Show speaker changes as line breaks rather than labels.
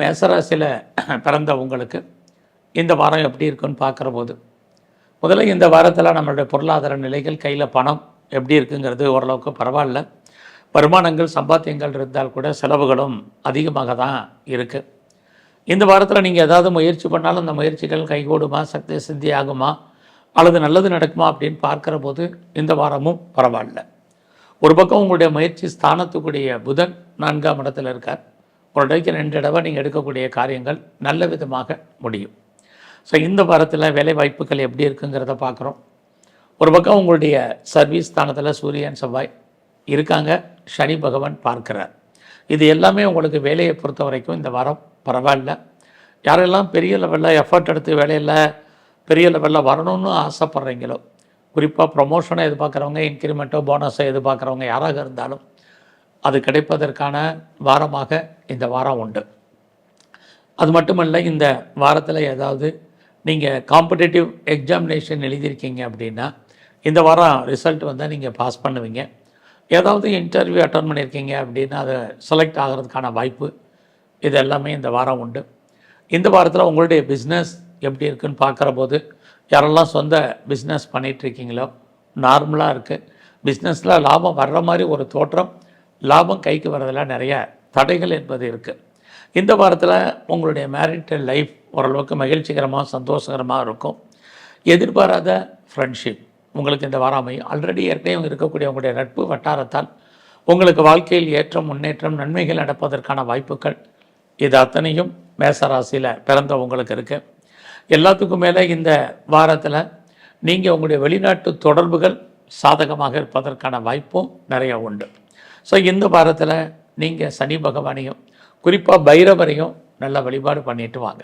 மேசராசியில் பிறந்த உங்களுக்கு இந்த வாரம் எப்படி இருக்குன்னு பார்க்குற போது முதல்ல இந்த வாரத்தில் நம்மளுடைய பொருளாதார நிலைகள் கையில் பணம் எப்படி இருக்குங்கிறது ஓரளவுக்கு பரவாயில்ல. வருமானங்கள் சம்பாத்தியங்கள் இருந்தால் கூட செலவுகளும் அதிகமாக தான் இருக்குது இந்த வாரத்தில் நீங்கள் ஏதாவது முயற்சி பண்ணாலும் அந்த முயற்சிகள் கைகூடுமா சக்தி சித்தி ஆகுமா அல்லது நல்லது நடக்குமா அப்படின்னு பார்க்குற போது இந்த வாரமும் பரவாயில்ல. ஒரு பக்கம் உங்களுடைய முயற்சி ஸ்தானத்துக்குரிய புதன் நான்காம் இடத்துல இருக்கார். ஒரு இடைக்கு ரெண்டு தடவை நீங்கள் எடுக்கக்கூடிய காரியங்கள் நல்ல விதமாக முடியும். ஸோ இந்த வாரத்தில் வேலை வாய்ப்புகள் எப்படி இருக்குங்கிறத பார்க்குறோம் ஒரு பக்கம் உங்களுடைய சர்வீஸ் ஸ்தானத்தில் சூரியன் செவ்வாய் இருக்காங்க. சனி பகவான் பார்க்கிறார். இது எல்லாமே உங்களுக்கு வேலையை பொறுத்த வரைக்கும் இந்த வாரம் பரவாயில்ல. யாரெல்லாம் பெரிய லெவலில் எஃபர்ட் எடுத்து வேலையில் பெரிய லெவலில் வரணும்னு ஆசைப்பட்றீங்களோ குறிப்பாக ப்ரொமோஷனை எதிர்பார்க்குறவங்க இன்க்ரிமெண்ட்டோ போனஸோ எதிர்பார்க்குறவங்க யாராக இருந்தாலும் அது கிடைப்பதற்கான வாரமாக இந்த வாரம் உண்டு. அது மட்டுமல்ல இந்த வாரத்தில் ஏதாவது நீங்கள் காம்படிட்டிவ் எக்ஸாமினேஷன் எழுதியிருக்கீங்க அப்படின்னா இந்த வாரம் ரிசல்ட் வந்தால் நீங்கள் பாஸ் பண்ணுவீங்க. ஏதாவது இன்டர்வியூ அட்டன் பண்ணியிருக்கீங்க அப்படின்னா அதை செலக்ட் ஆகிறதுக்கான வாய்ப்பு இது எல்லாமே இந்த வாரம் உண்டு. இந்த வாரத்தில் உங்களுடைய பிஸ்னஸ் எப்படி இருக்குன்னு பார்க்குற போது யாரெல்லாம் சொந்த பிஸ்னஸ் பண்ணிகிட்ருக்கீங்களோ நார்மலாக இருக்குது பிஸ்னஸில் லாபம் வர்ற மாதிரி ஒரு தோற்றம் லாபம் கைக்கு வரதில் நிறைய தடைகள் என்பது இருக்குது இந்த வாரத்தில் உங்களுடைய மேரிட்டல் லைஃப் ஓரளவுக்கு மகிழ்ச்சிகரமாக சந்தோஷகரமாக இருக்கும். எதிர்பாராத ஃப்ரெண்ட்ஷிப் உங்களுக்கு இந்த வாரம் அமையும். ஆல்ரெடி ஏற்கனவே இருக்கக்கூடிய உங்களுடைய நட்பு வட்டாரத்தால் உங்களுக்கு வாழ்க்கையில் ஏற்றம் முன்னேற்றம் நன்மைகள் நடப்பதற்கான வாய்ப்புகள் இது அத்தனையும் மேசராசியில் பிறந்த உங்களுக்கு இருக்குது எல்லாத்துக்கும் மேலே இந்த வாரத்தில் நீங்கள் உங்களுடைய வெளிநாட்டு தொடர்புகள் சாதகமாக இருப்பதற்கான வாய்ப்பும் நிறைய உண்டு. ஸோ இந்த வாரத்தில் நீங்கள் சனி பகவானையும் குறிப்பாக பைரவரையும் நல்லா வழிபாடு பண்ணிட்டு வாங்க.